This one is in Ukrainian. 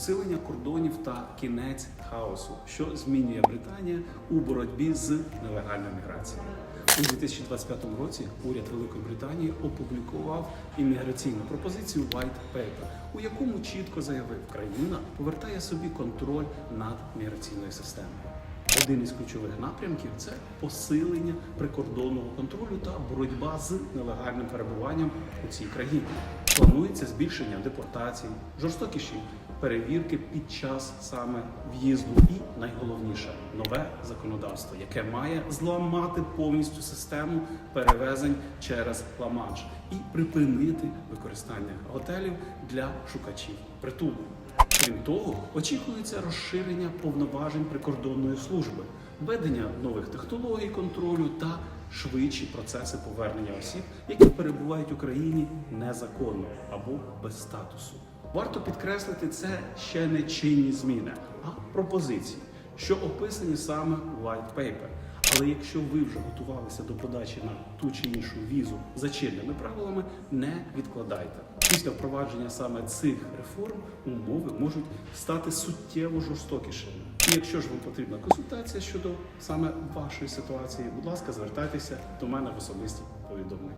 посилення кордонів та кінець хаосу, що змінює Британія у боротьбі з нелегальною міграцією. У 2025 році уряд Великої Британії опублікував імміграційну пропозицію White Paper, у якому чітко заявив, країна повертає собі контроль над міграційною системою. Один із ключових напрямків це посилення прикордонного контролю та боротьба з нелегальним перебуванням у цій країні. Планується збільшення депортацій, жорстокіші перевірки під час саме в'їзду, і найголовніше нове законодавство, яке має зламати повністю систему перевезень через Ла-Манш і припинити використання готелів для шукачів притулу. Крім того, очікується розширення повноважень прикордонної служби, введення нових технологій контролю та швидші процеси повернення осіб, які перебувають в Україні незаконно або без статусу. Варто підкреслити, це ще не чинні зміни, а пропозиції, що описані саме у White Paper. Але якщо ви вже готувалися до подачі на ту чи іншу візу за чинними правилами, не відкладайте. Після впровадження саме цих реформ умови можуть стати суттєво жорстокішими. І якщо ж вам потрібна консультація щодо саме вашої ситуації, будь ласка, звертайтеся до мене в особисті повідомлення.